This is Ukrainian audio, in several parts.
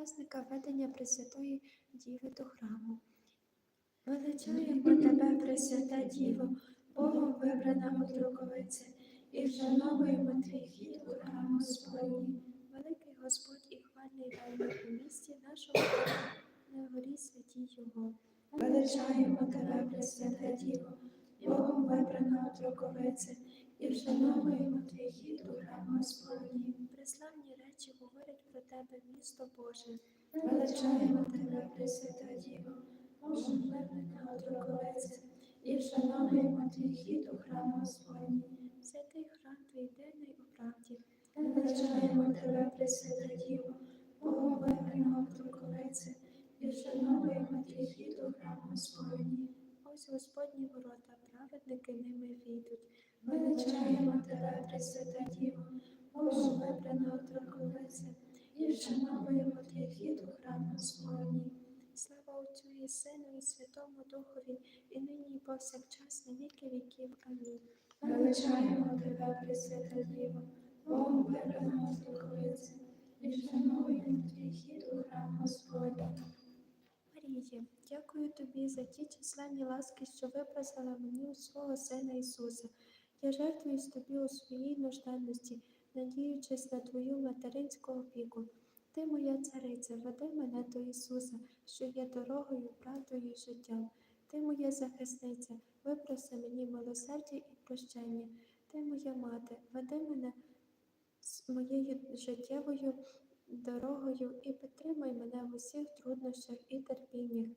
празника ведення Пресвятої Діви до храму. Величаємо тебе, Пресвята Діво, Богом вибрана отруковиця, і вшановуємо твій хід у храм Господній. Великий Господь і хвальний вельми у місті нашому на горі святій Його. Величаємо тебе, Пресвята Діво, Богом вибрана отруковиця, і вшановуємо твій хід у храм Господній. Преславні речі говорять про тебе, місто Боже. Величаємо тебе, Пресвята Діво, Богом вибрана отруковиця, і вшановуємо твій хід у храм Господній. Святий храм твій єдиний у правді. Величаємо тебе, Пресвята Діво, Богом вибрана отруковиця, і вшановуємо твій хід у храм Господній. Ось Господні ворота, праведники ними війдуть. Величаємо тебе, Пресвята Діво, Богом вибрана отруковиця, і вшановуємо твій хід у храм Господній. Слава Отцю і Сину і Святому Духові, і нині і повсякчас на віки віків. Амінь. Величаємо тебе, Пресвята Діво, Богом вибрана отруковиця, і вшановуємо твій хід у храм Господній. Марії, дякую тобі за ті численні ласки, що випросила мені у свого Сина Ісуса. Я жертвуюсь тобі у своїй нужденності, надіючись на твою материнську опіку. Ти, моя цариця, веди мене до Ісуса, що є дорогою, правдою і життям. Ти, моя захисниця, випроси мені милосердя і прощення. Ти, моя мати, веди мене з моєю життєвою дорогою і підтримай мене в усіх труднощах і терпіннях.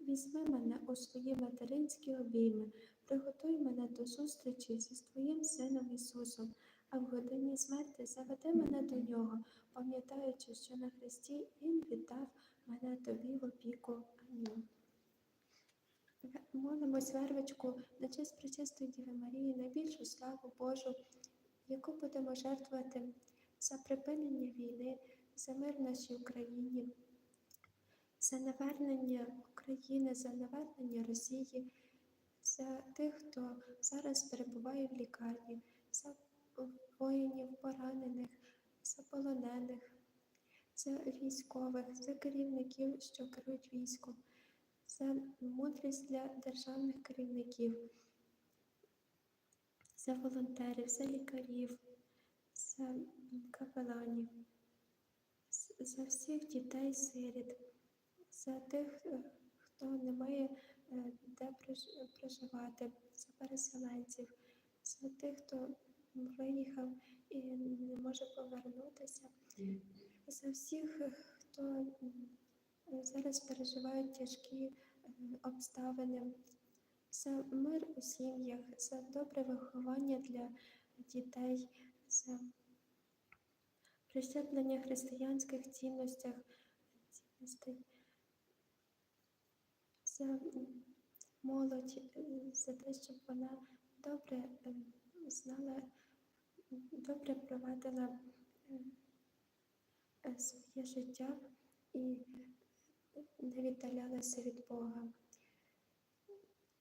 Візьми мене у свої материнські обійми, приготуй мене до зустрічі зі Твоїм Сином Ісусом, а в годині смерти заведи мене до Нього, пам'ятаючи, що на Христі Він віддав мене тобі в опіку. Амінь. Молимось вервичку на честь пречистої Діви Марії, найбільшу славу Божу, яку будемо жертвувати за припинення війни, за мир в нашій Україні, за навернення України, за навернення Росії, за тих, хто зараз перебуває в лікарні, за воїнів, поранених, за полонених, за військових, за керівників, що керують військом, за мудрість для державних керівників, за волонтерів, за лікарів, за капеланів, за всіх дітей сиріт, за тих, е, хто не має е, де прож- проживати, за переселенців, за тих, хто виїхав і не може повернутися, за всіх, е, хто зараз переживають тяжкі обставини, за мир у сім'ях, за добре виховання для дітей, за прищеплення християнських цінностях, цінностей, за молодь, за те, щоб вона добре е, знала, добре провадила е, своє життя і не віддалялася від Бога.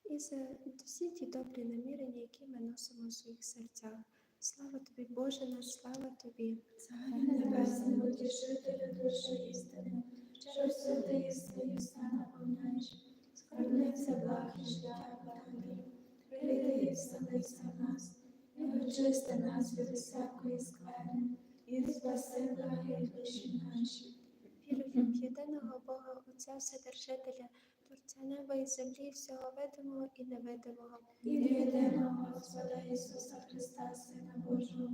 І за всі ті добрі намірення, які ми носимо в своїх серцях. Слава тобі, Боже наш, слава тобі. Царю небесний, утішителю душі істини, що святий свої сна наповняєш, скарбниця благ і життя благодій, прийди і вселися в нас, і очисти нас від усякої скверни, і спаси благи душі наші. Вірую в єдиного Бога, Отця Вседержителя, Творця неба і землі, всього видимого і невидимого. І в єдиного Господа Ісуса Христа, Сина Божого,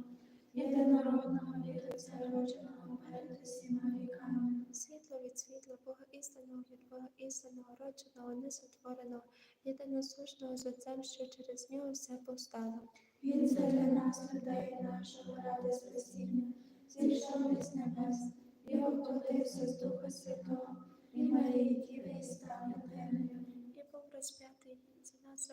єдинородного від Отця родженого перед усіма віками. Світло від світла, Бога істинного від Бога істинного, родженого, несотвореного, єдиносушного з Отцем, що через нього все повстало. Він задля нас, людей нашого ради спасіння, зійшов із небес і воплотився з Духа Святого, і Марії Діви і став людиною. І був розп'ятий за нас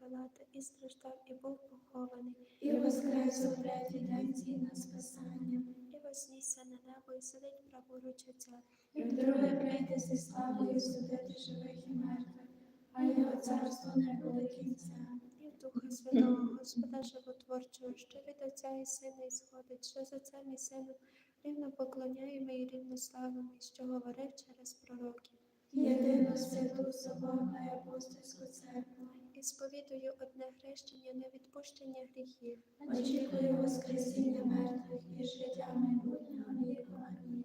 за Пилата, і страждав, і був похований, І воскрес у третій день згідно спасання, і вознісся на небо, і сидить праворуч Отця. і вдруге прийде зі славою судити живих і мертвих, а його царство не буде кінця. Духа Святого, Господа Животворчого, що від Отця і Сина ісходить, що з Отцем і Сином рівно поклоняємо і рівно славимо, що говорив через пророків. Єдину святу соборну і апостольську церкву. І сповідую одне хрещення на відпущення гріхів. Очікую Воскресіння мертвих і життя майбутнього віку. Амінь.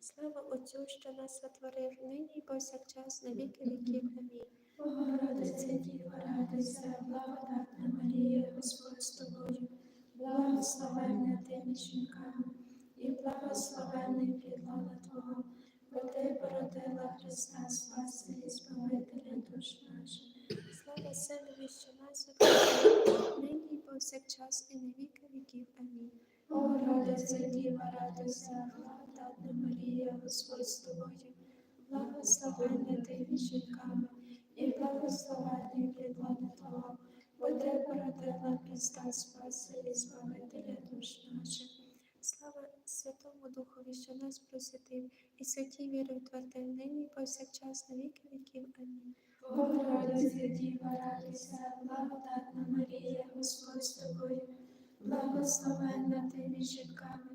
Слава Отцю, що нас сотворив, нині і повсякчас на віки віків. Амінь. Богородице Діво, радуйся, благодатна Марія, Господь з тобою, благословенна ти між повсякчас на віки віків. Амінь. Богородице Діва, радуйся, благодатна Марія, Господь з тобою, благословенна ти між жінками,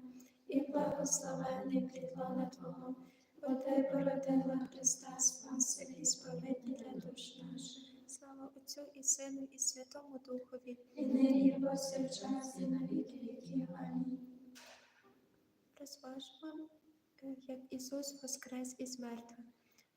і благословенний плідлона Твого, бо ти породила Христа Спаси і Збавителя душ наших. Слава Отцю і Сину, і Святому Духові. І нині і повсякчас, і на віки віків. Амінь. Розважмо, е, як Ісус воскрес із мертвих.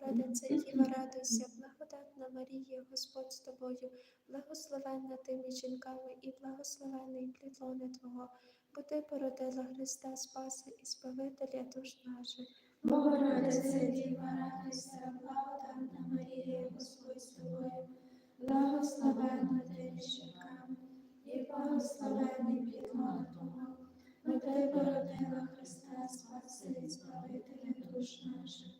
Богородице, Діва, радуйся, благодатна Марія, Господь з тобою, благословенна ти між жінками і благословенний плід лона Твого, бо ти породила Христа Спаси і Збавителя душ наших. Богородице Діва, радуйся, благодатна Марія, Господь з тобою, благословенна ти між жінками, і благословенний плід Твого, бо ти породила Христа Спаси і Збавителя душ наших.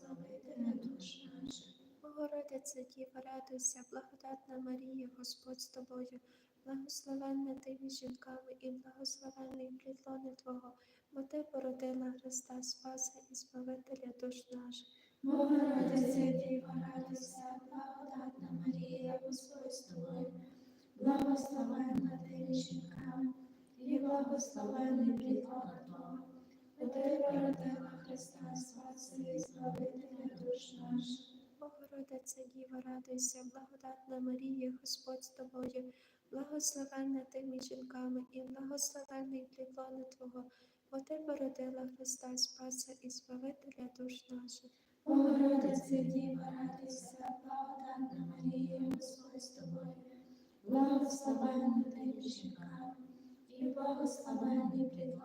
Богородице, Діва, радуйся, благодатна Марія, Господь з тобою, благословенна ти між жінками і благословенний плід лона Твого, бо ти породила Христа Спаса і Збавителя душ наших. Богородице Діва, радуйся, благодатна Марія, Господь з тобою, благословенна ти між жінками, і благословенний плід лона Твого, бо ти породила Христа Спаси і Збавителя душ наших. Богородице, Діва, радуйся, благодатна Марія, Господь з тобою, благословенна ти між жінками і благословенний плід лона Твого, бо ти породила Христа Спаса і Збавителя душ наших. Богородице Діва, радуйся, благодатна Марія, Господь з тобою, благословенна ти між жінками, і благословенний плід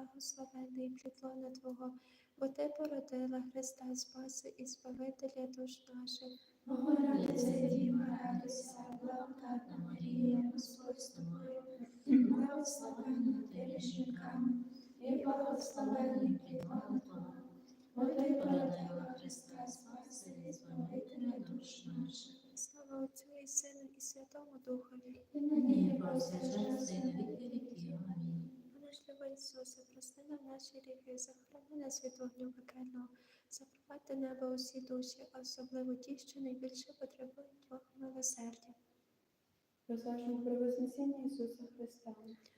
жінками і благословенний плід лона Твого, бо ти породила Христа Спаси і Збавителя душ наших. Богородице Діва, радуйся, благодатна Марія, Господь з тобою, благословенна ти між жінками, і благословенний плід лона Твого, бо ти породила Христа Спаси і Збавителя душ наших. Слава Отцю і Сину і Святому Духові. І нині і повсякчас, і на віки Ісусе, прости нам наші гріхи, захорони нас від вогню пекельного, запровадьте небо усі душі, а особливо ті, що найбільше потребують Твого милосердя. Розважмо про Вознесіння Ісуса Христа.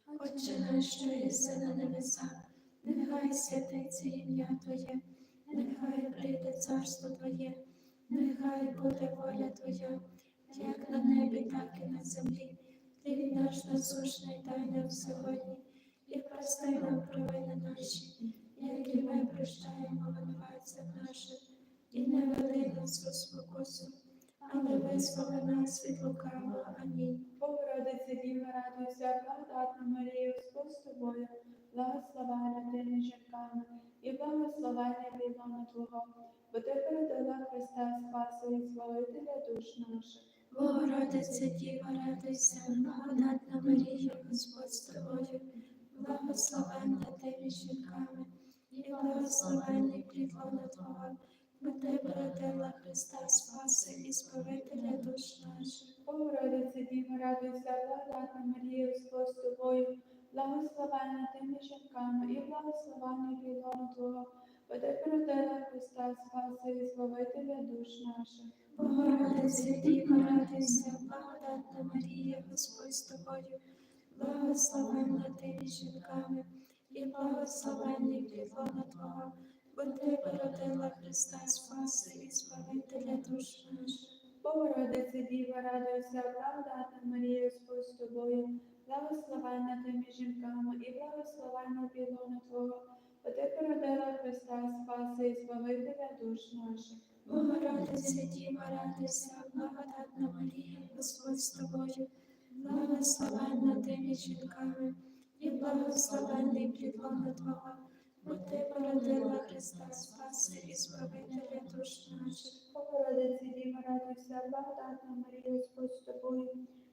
Отче наш, що єси на небесах, нехай святиться ім'я Твоє, нехай прийде царство Твоє, нехай буде воля Твоя, як на небі, так і на землі. Хліб наш насущний дай нам сьогодні, і прости нам провини наші, як і ми прощаємо винуватцям нашим, і не веди нас у спокусу, але визволи нас від лукавого. Амінь. Богородице Діва, радуйся, благодатна Марія, Господь з тобою, благословена ти між жінками, і благословення плідлона Твого, бо ти породила Христа Спаса і Збавителя душ наших. Богородице Діва, радуйся, благодатна Марія, Господь з тобою, благословенна ти між жінками, і благословенний плід лона Твого, бо ти породила Христа Спаси і Збавителя душ наших. Богородице Діва, радуйся, благодатна Марія, Господь з тобою, благословена ти між жінками, і благословення плідлона Твого, бо ти породила Христа Спаса і Збавителя душ наших. Богородице Діва, радуйся, благодатна Марія, Господь з тобою, благословенна ти між жінками, і благословенний плідлона Твого, бо ти породила Христа Спаси і Збавителя душ наших. Богородице Діва, радуйся, благодатна Марія, Господь з тобою, благословенна ти між жінками, і благословенна плідлона Твого, бо ти породила Христа Спаса і Збавителя душ наших. Богородице Діва, радуйся, благодатна Марія, Господь з тобою, благословенна ти між жінками, і благословенний плід лона Твого, бо ти породила Христа Спаси і Збавителя душ наших. Богородице Діва, радуйся, благодатна Марія, Господь з тобою,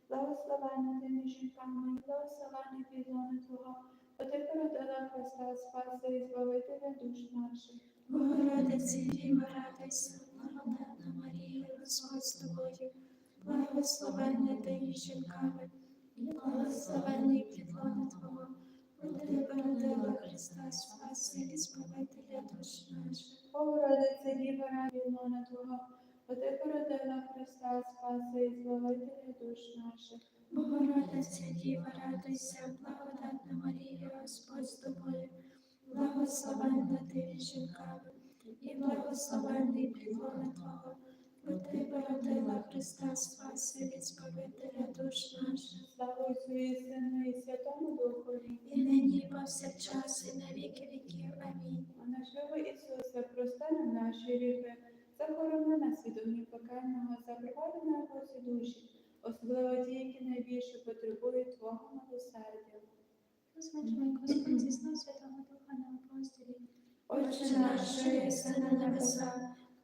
благословенна ти між жінками, і благословенний плідлона Твого, бо ти породила Христа Спаса і Збавителя душ наших. Богородице Діва, радуйся, благодатна Марія, Господь з тобою, благословенна ти між жінками, і благословенний плід Твого, бо ти породила Христа Спаси і Збавителя душ наших. Богородице Діва, лона Твого, бо ти породила Христа Спаса і Збавителя душ наших. Богородице Діва, радуйся, благодатна Марія, Господь з тобою, благословенна ти між жінками, і благословенний плід лона Твого, бо ти породила Христа Спаси і Збавителя душ наших. Слава Отцю Сину і Святому Духові. і нині повсякчас, і на віки віків. Амінь. О наш любий Ісусе, прости нам наші гріхи, захорони нас від огню пекельного, запровади на усі душі, особливо ті, які найбільше потребують Твого милосердя. Посвячуй, Господь, зі Святого Духа на апостолі. Отче наш, що єси на небесах,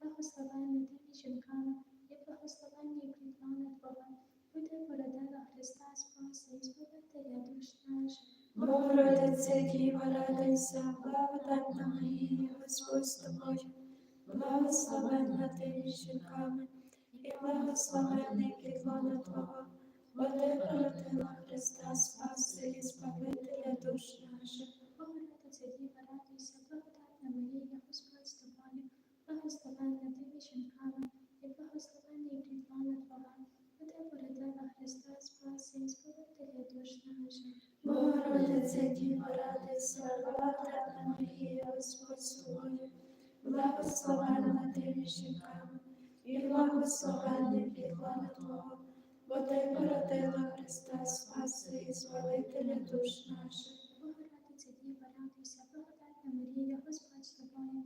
тобою, благословенна ти між жінками, і благословенний плід лона Твого, ти породила Христа Спаса і Збавителя душ наших. Богородице Діва, радуйся, благодатна Марія, Господь з тобою, благословенна ти між жінками, і благословенний плід лона Твого, бо ти породила Христа Спаси і Збавителя душ наших. Богородиця Діва, радуйся, благодатна Марія, благословенна ти між жінками, і благословенний плід лона Твого, бо ти породила Христа Спаса і Збавителя душ наших. Богородице Діва, радуйся, благодатна Марія, Господь з тобою, благословенна жінками, і благословенний плід лона Твого, бо Христа Спаси і Збавителя душ наших. Богородиця Діва, радуйся, благодатна Марія, Господь з тобою,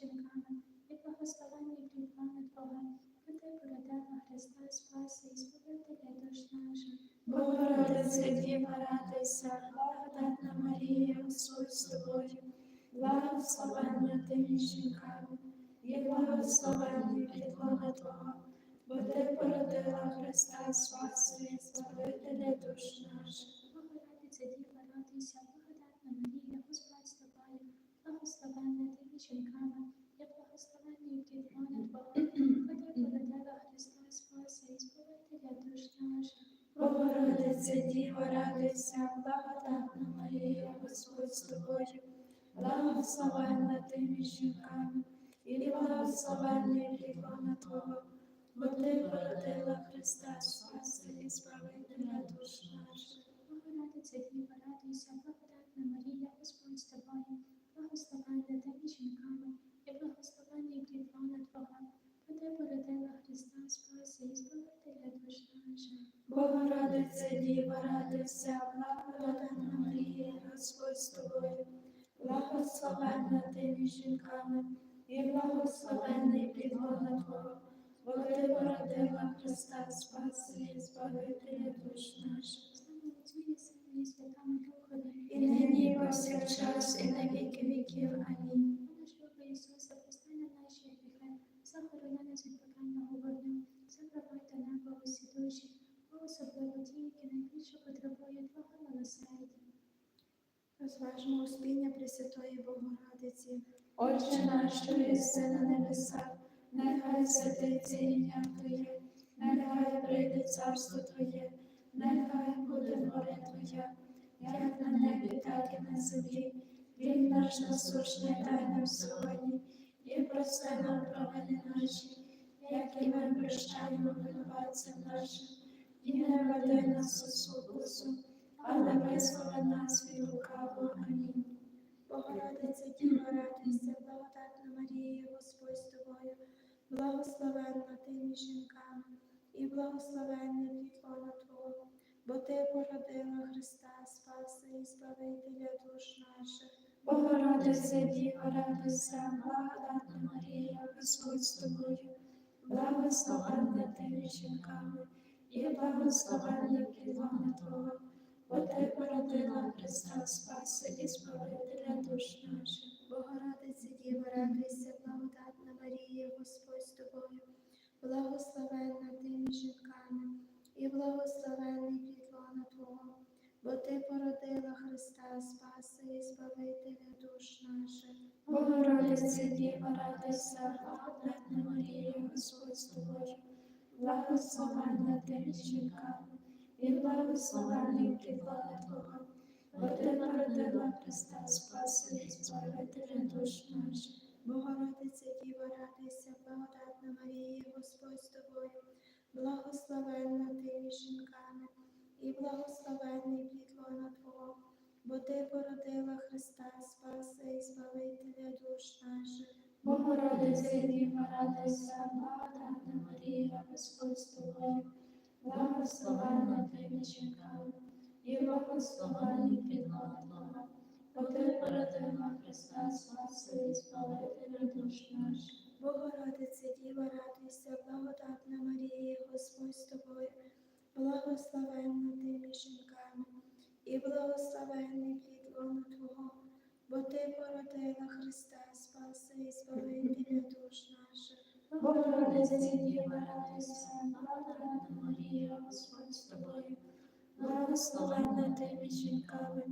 жінками, і благословенний плід лона Твого, бо ти породила Христа Спаси і Збавителя душ наших. Богородице Діва, радуйся, благодатна Марія, Господь з тобою, благословенна ти між жінками, благословенний плідлона Твого, бо ти породила Христа Спаси і Збавителя душ наших. Богородице Діво, радуйся, благодатна Марія, Господь з тобою, благословенна ти жінками, і благословенний плід лона Твого, бо ти породила Христа Спаси і Збавителя душ наших. Богородице Діво, радуйся, благодатна Марія, Господь з тобою, благословенна ти між жінками, і благословенний плідлона Твого, бо ти породила Христа Спаси і Збавителя душ наших. І нині, і повсякчас, і на віки віків. Амінь. Прости нам наші гріхи, захорони нас від пекельного вогню, закривай до неба усі душі, особливо ті, які найбільше потребують Твого милосердя. Розважмо успіння Пресвятої Богородиці. Отче наш, що єси на небесах, нехай святиться ім'я Твоє, нехай прийде царство Твоє, нехай буде воля Твоя, як на небі, так і на землі. Хліб наш насущний дай нам сьогодні, і прости нам провини наші, як і ми прощаємо винуватцям нашим, і не веди нас у спокусу, але визволи нас від лукавого. Амінь. Богородице Діво, благословенна ти між жінками, і благословенний плід лона Твого, бо ти породила Христа, Спаси і Збавителя душ наших. Богородице Діво, радуйся, благодатна Марія, Господь з тобою, благословенна ти між жінками, і благословенний плідлона Твого, бо ти породила Христа Спаси і Збавителя душ наших. Богородице Діво, радуйся, благодатна Марія, Господь з тобою, благословенна ти між жінками, і благословенний плід лона Твого, бо ти породила Христа, Спаси і Збавителя душ наших. Богородице Діво, радуйся, благодатна Марія, Господь з тобою, благословенна ти між жінками, і благословенний плідлона Твого, бо ти породила Христа Спаси і Збавителя душ наших. Богородице Діво, радуйся, благодатна Марія, Господь з тобою, благословенна ти між жінками, і благословенний плід лона Твого, бо ти породила Христа, Спаси і Збавителя душ наших. Богородице Діво, радуйся, благодатна Марія, Господь з тобою, благословенна ти між жінками, і благословенний плідлона Твого, бо ти породила Христа Спаси і Збавителя душ наших. Богородице Діво, радуйся, благодатна Марія, Господь з тобою, благословенна ти між жінками, і благословенний плід лона Твого, бо ти породила Христа, Спаси і Збавителя душ наших. Богородице Діво, радуйся, благодатна Марія, Господь з тобою, благословенна ти між жінками,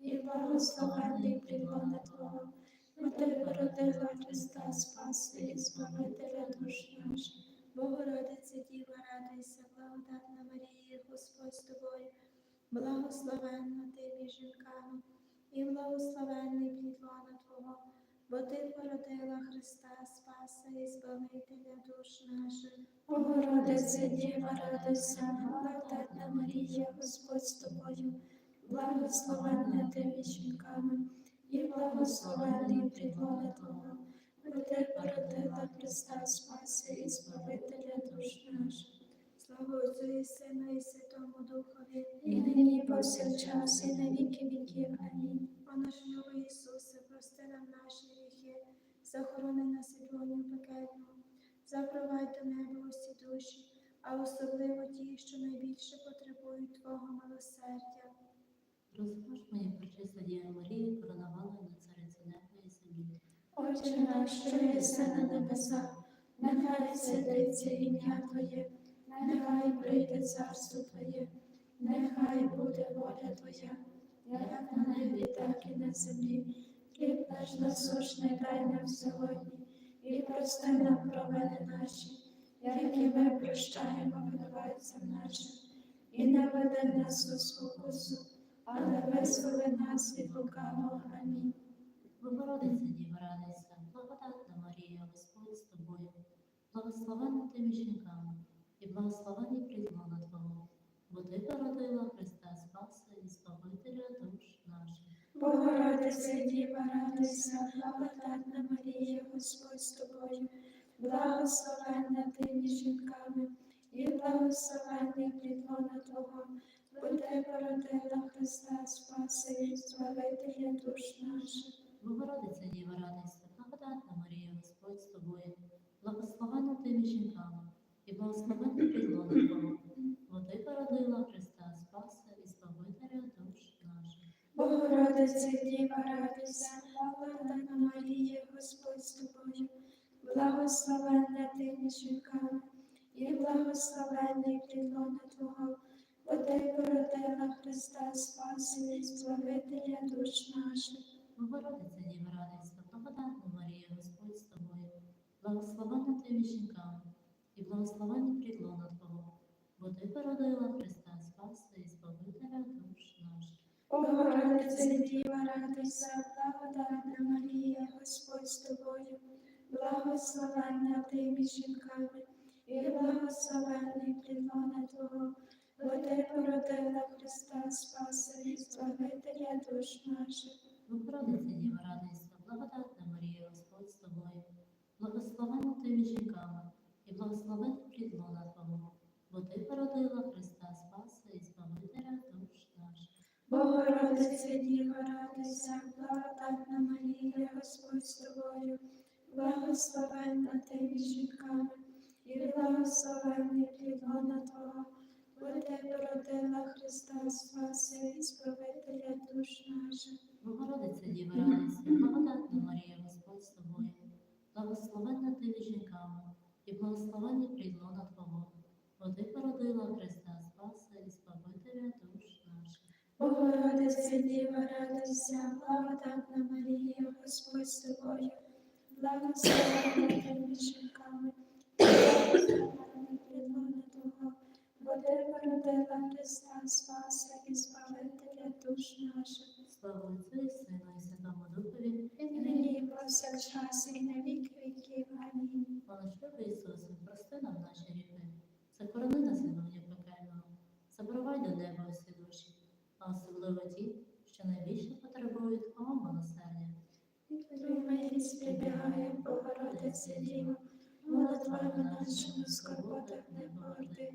і благословенний плідлона Твого, бо ти породила Христа Спаси і Збавителя душ наших. Богородице Діво, радуйся, благодатна Марія, Господь з тобою, благословенна ти між жінками, і благословенний плідлона Твого, бо ти породила Христа, Спаси і Збавителя душ наших. Богородице Діво, радуйся, благодатна Марія, Господь з тобою, благословенна ти між жінками, і благословенний плідлона Твого, бо ти породила Христа Спаси і Збавителя душ наших. Слава Отцю і Сину і Святому Духові, І нині, і повсякчас, і на віки віків. Амінь. О наш любий Ісусе, прости нам наші гріхи, захорони нас від вогню пекельного, запровадь до неба усі душі, а особливо ті, що найбільше потребують Твого милосердя. Розважмо, як пречиста Діва Марія коронувала на царицю неба і землі. Отче наш, що єси на небесах, нехай святиться ім'я Твоє, нехай прийде царство Твоє, нехай буде воля Твоя, як на небі, так і на землі. Хліб наш насущний дай нам сьогодні, і прости нам провини наші, як ми прощаємо винуватцям нашим. І не веди нас у спокусу, але визволи нас від лукавого. Амінь. Богородиця Діва радуйся, благодатна Марія, Господь з тобою, благословенна ти між жінками, і благословенний плідлона Твого, бо ти породила Христа Спаса і Збавителя душ наших. Богородиця Діва, радуйся, благодатна Марія, Господь з тобою, благословенна ти між жінками, і благословенний плідлона Твого, ти породила Христа Спаси і Збавителя душ наших. Богородиця Діва радуйся, благодатна Марія, Господь з тобою, благословенна ти між жінками, і благословенний плідлона Твого, бо ти породила Христа Спаса і Збавителя душ наших. Богородиця Діва, радуйся, благодатна Марія, Господь з тобою, благословенна ти між жінками, і благословенний плідлона Твого, бо ти породила Христа Спаси Збавителя душ наших. Богородиця Діва радуйся, благодатна Марія, Господь з тобою, благословенна ти між жінками, і благословенний плідлона Твого, бо ти породила Христа Спаса і Збавителя душ наших. Богородиця Діва, радуйся, благодатна Марія, Господь з тобою, благословенна ти між жінками, і благословенний плідлона Твого, ти породила Христа Спаса і Збавителя душ наших. Богородиця радуйся, благодатна Марія, Господь з тобою, благословенна ти між жінками, і благословенний плідлона Твого, бо ти породила Христа Спаса і Збавителя душ наших. Богородиця Діва, радуйся, благодатна Марія, Господь з тобою, благословенна ти між жінками, і благословенний Христа Спаси і Збавителя душ наших. Богородиця Діва радуйся, благодатна Марія, Господь з тобою, благословенна ти між жінками, і благословенний плідлона Твого, бо ти породила Христа Спаса і Збавителя душ наших. Богородиця Діва, радуйся, благодатна Марія, Господь з тобою, благословенна ти між жінками, захорони нас від пекельного, запровадь до неба усі душі, а особливо ті, що найбільше потребують Твого милосердя. Твою милість прибігає, Богородиця Діва, молитвами нашими в скорботах не погорди,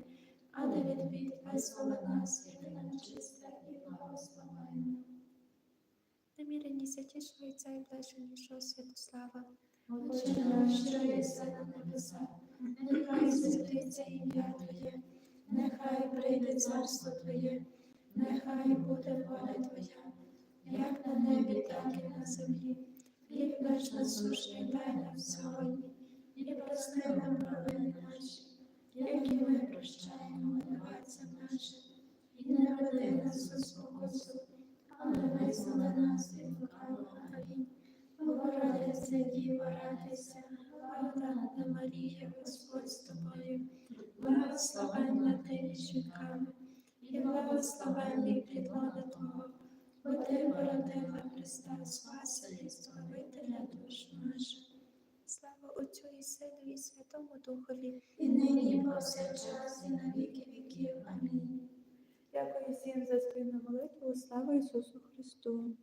але від бід визволи нас, єдина чиста і благословенна. Намірені святішого Отця і блаженнішого Святослава. Отче наш, що єси на небесах, нехай святиться ім'я Твоє, нехай прийде царство Твоє, нехай буде воля Твоя, як на небі, так і на землі. Хліб наш насущний дай нам сьогодні, і прости нам провини наші, як і ми прощаємо винуватцям нашим, і не веди нас у спокусу, але визволи нас від лукавого. Амінь. Богородиця Діва, радуйся, Марія, Господь з тобою, благословенна між і благословенний плідлона Твого, бо ти породила Христа Спаса і Збавителя душ наших. Слава Отцю і Сину і Святому Духові. І нині, і повсякчас, і на віки віків. Амінь. Дякую всім за спільну молитву. Слава Ісусу Христу!